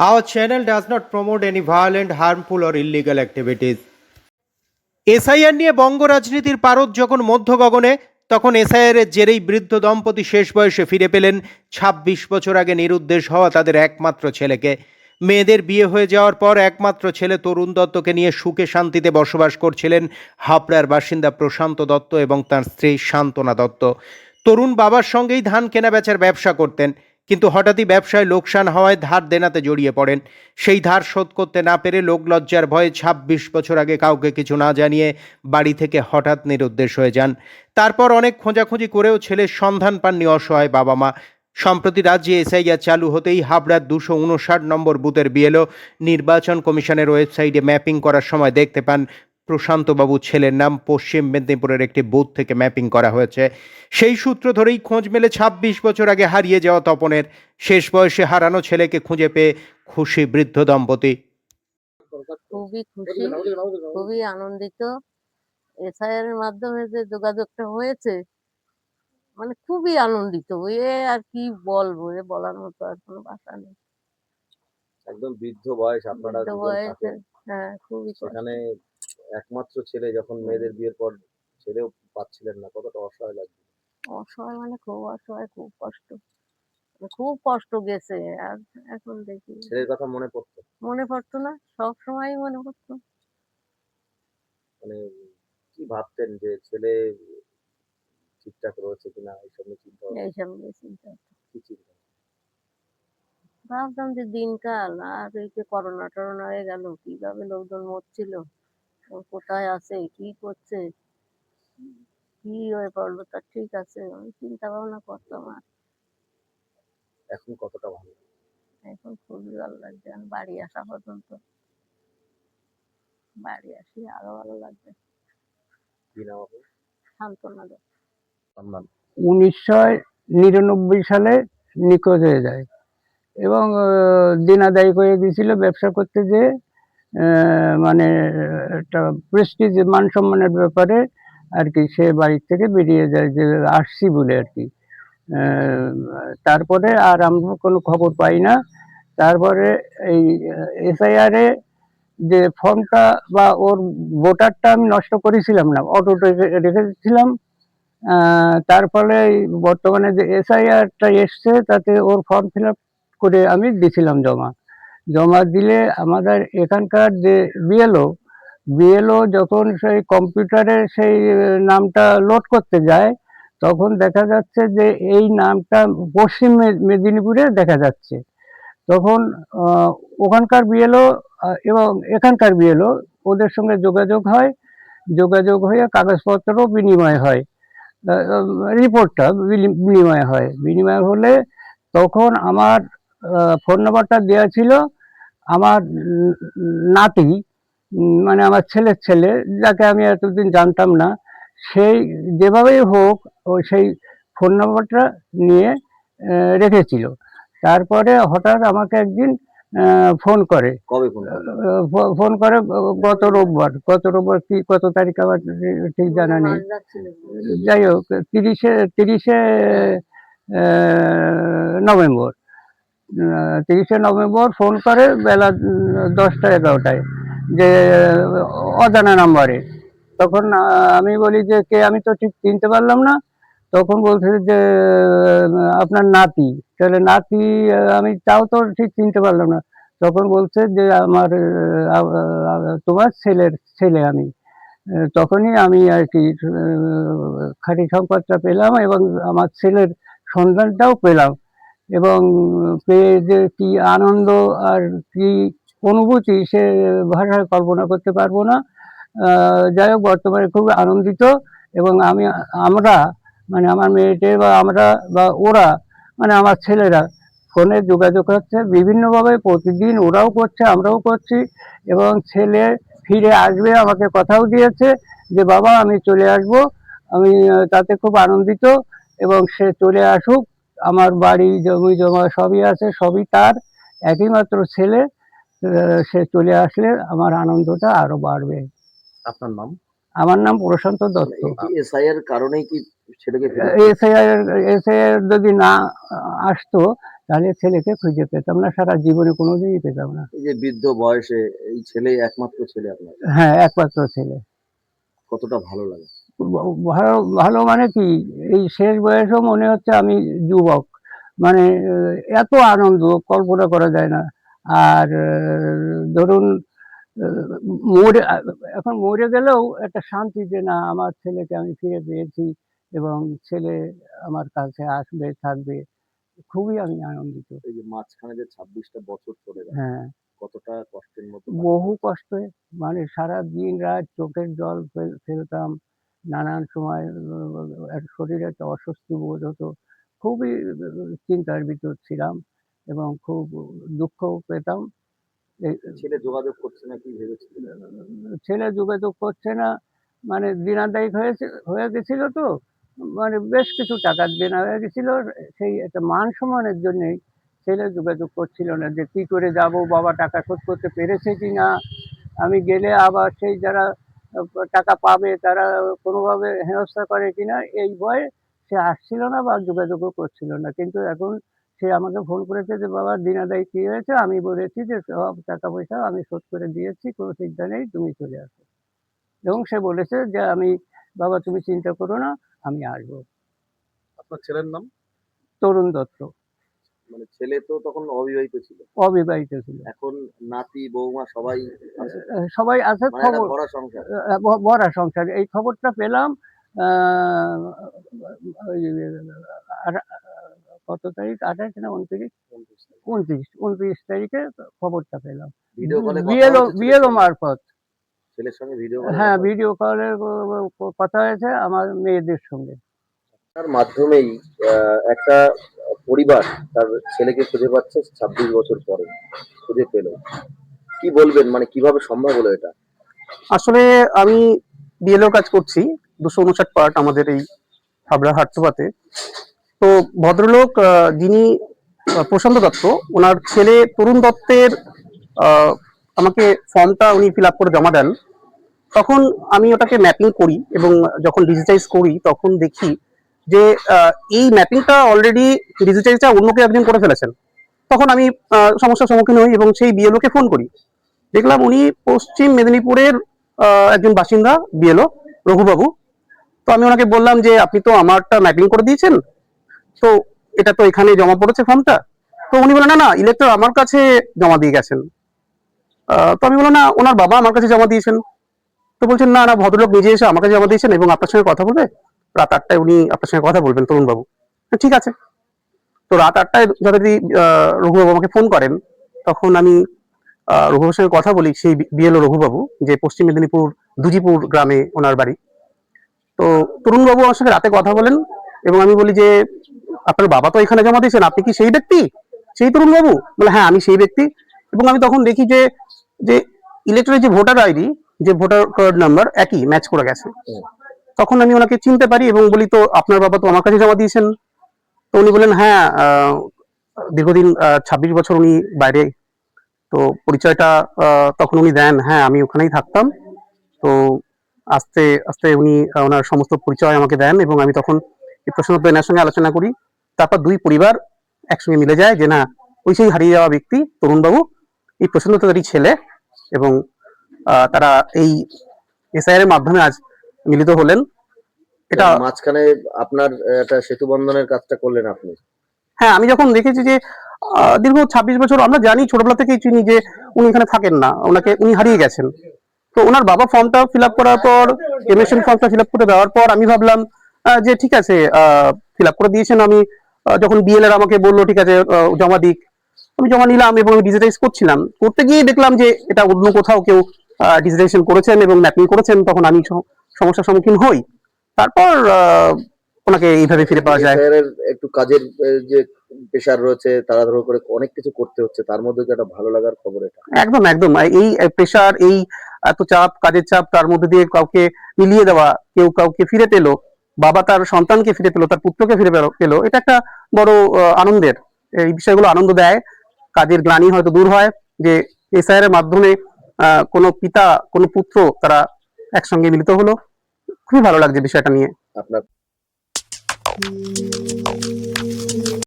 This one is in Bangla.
Our channel does not promote any violent, harmful, or illegal activities. SIR নিয়ে বঙ্গ রাজনীতির পারদ যখন মধ্য গগনে তখন এসআইআর এর জেরেই বৃদ্ধ দম্পতি শেষ বয়সে ফিরে পেলেন ২৬ বছর আগে নিরুদ্দেশ হওয়া তাদের একমাত্র ছেলেকে। মেয়েদের বিয়ে হয়ে যাওয়ার পর একমাত্র ছেলে তরুণ দত্তকে নিয়ে সুখে শান্তিতে বসবাস করছিলেন হাবড়ার বাসিন্দা প্রশান্ত দত্ত এবং তার স্ত্রী শান্তনা দত্ত। তরুণ বাবার সঙ্গেই ধান কেনা বেচার ব্যবসা করতেন। কিন্তু হঠাৎই ব্যবসায় লোকসান হওয়ায় ধার দেনাতে জড়িয়ে পড়েন। সেই ধার শোধ করতে না পেরে লোকলজ্জার ভয়ে ছাব্বিশ বছর আগে কাউকে কিছু না জানিয়ে বাড়ি থেকে হঠাৎ নিরুদ্দেশ হয়ে যান। তারপর অনেক খোঁজাখুঁজি করেও ছেলের সন্ধান পাননি অসহায় বাবা মা সম্প্রতি রাজ্যে এসআইআর চালু হতেই হাবড়ার দুশো উনষাট নম্বর বুথের বিএলও নির্বাচন কমিশনের ওয়েবসাইটে ম্যাপিং করার সময় দেখতে পান প্রশান্তবাবু ছেলের নাম পশ্চিম মেদিনীপুরের একটি বুথ থেকে ম্যাপিং করা হয়েছে। সেই সূত্র ধরেই খোঁজ মেলে ছাব্বিশ বছর আগে হারিয়ে যাওয়া তপনের। শেষ বয়সে হারানো ছেলেকে খুঁজে পেয়ে খুশি বৃদ্ধ দম্পতি। খুবই খুশি খুবই আনন্দিত। এসআইআর এর মাধ্যমে যে যোগাযোগটা হয়েছে মানে খুবই আনন্দিত। এ আর কি বলব এ বলার মতো আর কোনো ভাষা নেই। একদম বৃদ্ধ বয়স আপনারা। হ্যাঁ খুবই সেখানে একমাত্র ছেলে যখন মেয়েদের বিয়ের পর ছেলেও পাচ্ছিলেন না কতটা অসহায় লাগছে। অসহায় মানে খুব অসহায় খুব কষ্ট। মানে খুব কষ্ট গেছে আর এখন দেখি। ছেলের কথা মনে পড়তো? মনে পড়তো না সব সময় মনে পড়তো। মানে কি ভাবতেন যে ছেলে ঠিকঠাক রয়েছে কিনা এইসব নিয়ে চিন্তা এইসব নিয়ে চিন্তা। কি চিন্তা? ভাবতাম যে দিনকাল আর এই যে করোনা টরোনা হয়ে গেল কীভাবে লোকজন মরছিল? ও কোথায় আছে? কি করছে? কি হয়ে পড়ল? তার ঠিক আছে আমি চিন্তা ভাবনা করতাম আর। এখন কতটা ভালো? এখন খুবই ভালো লাগছে আমি বাড়ি আসা পর্যন্ত। বাড়ি আসি আরও ভালো লাগবে। সান্ত্বনা উনিশশো নিরানব্বই সালে নিখোঁজ হয়ে যায়। এবং আহ, দিন আদায় করে দিয়েছিল ব্যবসা করতে যে মানে একটা প্রেস্টিজ মান সম্মানের ব্যাপারে আর কি সে বাড়ি থেকে বেরিয়ে যায়, যে আসছি বলে আর কি তারপরে আর আমরা কোনো খবর পাই না। তারপরে এই এসআইআর যে ফর্মটা বা ওর ভোটারটা আমি নষ্ট করেছিলাম না অটোতে রেখেছিলাম। তার ফলে বর্তমানে যে এসআইআরটা এসছে, তাতে ওর ফর্ম ফিল করে আমি দিছিলাম জমা। জমা দিলে আমাদের এখানকার যে বিএলও বিএলও যখন সেই কম্পিউটারে সেই নামটা লোড করতে যায়, তখন দেখা যাচ্ছে যে এই নামটা পশ্চিম মেদিনীপুরে দেখা যাচ্ছে। তখন ওখানকার বিএলও এবং এখানকার বিএলও ওদের সঙ্গে যোগাযোগ হয়, যোগাযোগ হয়ে কাগজপত্রও বিনিময় হয়। রিপোর্টটা বিনিময় হয়। বিনিময় হলে তখন আমার ফোন নাম্বারটা দেওয়া ছিল আমার নাতি মানে আমার ছেলের ছেলে যাকে আমি এতদিন জানতাম না সেই যেভাবেই হোক ও সেই ফোন নাম্বারটা নিয়ে রেখেছিল। তারপরে হঠাৎ আমাকে একদিন ফোন করে। কবে ফোন করে? গত রোববার। গত রোববার কি কত তারিখ আমার ঠিক জানা নেই। যাই হোক তিরিশে তিরিশে নভেম্বর। তিরিশে নভেম্বর ফোন করে বেলা দশটা, এগারোটায়, যে অজানা নাম্বারে। তখন আমি বলি যে, কে, আমি তো ঠিক চিনতে পারলাম না। তখন বলছে যে আপনার নাতি। তাহলে, নাতি আমি তাও তো ঠিক চিনতে পারলাম না। তখন বলছে যে, আমার তোমার ছেলের ছেলে আমি। তখনই আমি আর কি খাঁটি সংবাদটা পেলাম এবং আমার ছেলের সন্ধানটাও পেলাম। এবং পেয়ে যে কি আনন্দ আর কি অনুভূতি সে ভাষায় কল্পনা করতে পারব না। যাই হোক, বর্তমানে খুব আনন্দিত এবং আমি, আমরা মানে আমার মেয়েটে বা আমরা বা ওরা মানে আমার ছেলেরা ফোনে যোগাযোগ হচ্ছে বিভিন্নভাবে। প্রতিদিন ওরাও করছে, আমরাও করছি এবং ছেলে ফিরে আসবে, আমাকে কথাও দিয়েছে যে, বাবা, আমি চলে আসব। আমি তাতে খুব আনন্দিত এবং সে চলে আসুক। আমার বাড়ি জমি জমা সবই আছে সবই তার। একই মাত্র ছেলে সে চলে আসলে আমার আনন্দটা আরও বাড়বে। আপনার নাম? আমার নাম প্রশান্ত দত্ত। এসআইয়ের কারণেই কি ছেলেকে ফেরত এসআইআর এসআইআর যদি না আসতো তাহলে ছেলেকে খুঁজে পেতাম না সারা জীবনে কোনোদিনই পেতাম না। এই যে বৃদ্ধ বয়সে এই ছেলে একমাত্র ছেলে আপনার? হ্যাঁ একমাত্র ছেলে। কতটা ভালো লাগে? ভালো ভালো মানে কি এই শেষ বয়সেও মনে হচ্ছে আমি যুবক। মানে এত আনন্দ কল্পনা করা যায় না। আর ধরুন মরে এখন মরে গেলেও একটা শান্তি যে না আমার ছেলেকে আমি ফিরে পেয়েছি এবং ছেলে আমার কাছে আসবে থাকবে খুবই আমি আনন্দিত। এই যে মাঝখানে যে ছাব্বিশটা বছর চলে গেল হ্যাঁ। কতটা কষ্টের মধ্যে বহু কষ্টে মানে সারা দিন রাত চোখের জল ফেলতাম নানান সময় শরীরে একটা অস্বস্তি বোধ হতো। খুবই চিন্তার ভিতর ছিলাম এবং খুব দুঃখ পেতাম। ছেলে যোগাযোগ করছে না কি ভেবেছিলেন? ছেলে যোগাযোগ করছে না মানে দিনাদায়িক হয়েছে হয়ে গেছিল তো মানে বেশ কিছু টাকা দেনা হয়ে গেছিল। সেই একটা মান সম্মানের জন্যই ছেলে যোগাযোগ করছিল না যে কি করে যাব বাবা টাকা শোধ করতে পেরেছে কি না আমি গেলে আবার সেই যারা টাকা পাবে তারা কোনোভাবে হেনস্থা করে কিনা এই ভয়ে সে আসছিল না বা যোগাযোগও করছিল না। কিন্তু এখন সে আমাকে ফোন করেছে যে বাবা দিনাদায়ী কি হয়েছে? আমি বলেছি যে সব টাকা পয়সা আমি শোধ করে দিয়েছি কোনো চিন্তা নেই তুমি চলে আসো। এবং সে বলেছে যে আমি বাবা তুমি চিন্তা করো না আমি আসব। আপনার ছেলের নাম? তরুণ দত্ত। মানে ছেলে তো তখন অবিবাহিত ছিল। অবিবাহিত ছিল। এখন নাতি বৌমা সবাই সবাই আছে মানে খবর ভরা সংসার। ভরা সংসার। এই খবরটা পেলাম কত তারিখ? আঠাশ না উনত্রিশ? উনত্রিশ। উনত্রিশ তারিখে খবরটা পেলাম। বিএলও বিএলও মারফত। ছেলের সঙ্গে ভিডিও কলে হ্যাঁ কথা ভিডিও কলের কথা হয়েছে আমার মেয়েদের সঙ্গে। তার মাধ্যমেই একটা পরিবার তার ছেলেকে খুঁজে পাচ্ছে ছাব্বিশ বছর পরে, খুঁজে পেল। কি বলবেন? মানে কীভাবে সম্ভব হলো এটা? আসলে আমি বিএলও কাজ করছি, দুশো উনষাট পার্ট আমাদের এই হাবড়া হাটসোপাতে। তো ভদ্রলোক যিনি প্রশান্ত দত্ত, ওনার ছেলে তরুণ দত্তের আমাকে ফর্মটা উনি ফিল করে জমা দেন। তখন আমি ওটাকে ম্যাপিং করি এবং যখন ডিজিটাইজ করি, তখন দেখি যে এই ম্যাপিংটা অলরেডি ডিজিটাইজটা অন্য কেউ একজন করে ফেলেছেন। তখন আমি সমস্যার সম্মুখীন হই এবং সেই বিএলওকে ফোন করি। দেখলাম উনি পশ্চিম মেদিনীপুরের একজন বাসিন্দা বিএলও রঘুবাবু। তো আমি ওনাকে বললাম যে, আপনি তো আমারটা ম্যাপিং করে দিয়েছেন। তো এটা তো এখানে জমা পড়েছে ফর্মটা তো উনি বলেন না না ইলেক্টর আমার কাছে জমা দিয়ে গেছেন। তো আমি বললাম, না, ওনার বাবা আমার কাছে জমা দিয়েছেন। তো বলছেন, না না, ভদ্রলোক নিজে এসে আমার কাছে জমা দিয়েছেন এবং আপনার সঙ্গে কথা বলবে রাত আটটায় উনি আপনার সঙ্গে কথা বলবেন তরুণ বাবু ঠিক আছে। তো রাত আটটায় যথারীতি রঘুবাবু আমাকে ফোন করেন, তখন আমি রঘুবাবুর সঙ্গে কথা বলি, সেই বিএলও রঘুবাবু, যে পশ্চিম মেদিনীপুর, দুজিপুর গ্রামে ওনার বাড়ি। তো তরুণবাবু আমার সঙ্গে রাতে কথা বলেন, এবং আমি বলি যে, আপনার বাবা তো এখানে জমা দিয়েছেন, আপনি কি সেই ব্যক্তি? সেই তরুণবাবু? বলে হ্যাঁ আমি সেই ব্যক্তি। এবং আমি তখন দেখি যে যে ইলেকট্রনিক যে ভোটার আইডি যে ভোটার কার্ড নাম্বার একই ম্যাচ করে গেছে। তখন আমি ওনাকে চিনতে পারি এবং বলি, তো আপনার বাবা তো আমার কাছে জমা দিয়েছেন। তো উনি বলেন হ্যাঁ দীর্ঘদিন ছাব্বিশ বছর উনি বাইরে। তো পরিচয়টা তখন উনি দেন হ্যাঁ আমি ওখানেই থাকতাম। তো আস্তে আস্তে উনি ওনার সমস্ত পরিচয় আমাকে দেন এবং আমি তখন এই প্রসন্ন এনার সঙ্গে আলোচনা করি। তারপর দুই পরিবার একসঙ্গে মিলে যায় যে, না ওই সেই হারিয়ে যাওয়া ব্যক্তি, তরুণবাবু। এই প্রসন্ন তাদেরই ছেলে এবং তারা এই এসআইআর এর মাধ্যমে আজ মিলিত হলেন। এটা মাঝখানে আপনার একটা সেতু বন্ধনের কাজটা করলেন আপনি। হ্যাঁ আমি যখন দেখেছি যে দীর্ঘ ছাব্বিশ বছর আমরা জানি ছোটবেলা থেকেই চিনি যে উনি এখানে থাকেন না ওনাকে উনি হারিয়ে গেছেন। তো ওনার বাবা ফর্মটা ফিল আপ করার পর এমএসএন ফর্মটা ফিল আপ করে দেওয়ার পর আমি ভাবলাম যে ঠিক আছে ফিল আপ করে দিয়েছেন আমি। যখন বিএলএর আমাকে বলল ঠিক আছে জমা দিক। আমি জমা নিলাম এবং ডিজিটাইজ করছিলাম। করতে গিয়ে দেখলাম যে এটা অন্য কোথাও কেউ ডিজিটাইজেশন করেছেন এবং ম্যাপিং করেছেন। তখন আমি সমস্যার সম্মুখীন হই। তারপর ওনাকে এইভাবে ফিরে পাওয়া যায়। একটু কাজের যে প্রেশার রয়েছে তাড়াহুড়ো করে অনেক কিছু করতে হচ্ছে তার মধ্যে একটা ভালো লাগার খবর এটা। একদম একদম। এই প্রেশার এই এত চাপ কাজের চাপ তার মধ্যে দিয়ে কাউকে মিলিয়ে দেওয়া কেউ কাউকে ফিরে পেল বাবা তার সন্তানকে ফিরে পেল তার পুত্রকে ফিরে পেল এটা একটা বড় আনন্দের। এই বিষয়গুলো আনন্দ দেয়। কাজের গ্লানি হয়তো দূর হয় যে এসআইআর এর মাধ্যমে কোনো পিতা কোনো পুত্র তারা একসঙ্গে মিলিত হলো। খুবই ভালো লাগছে বিষয়টা নিয়ে। আপনার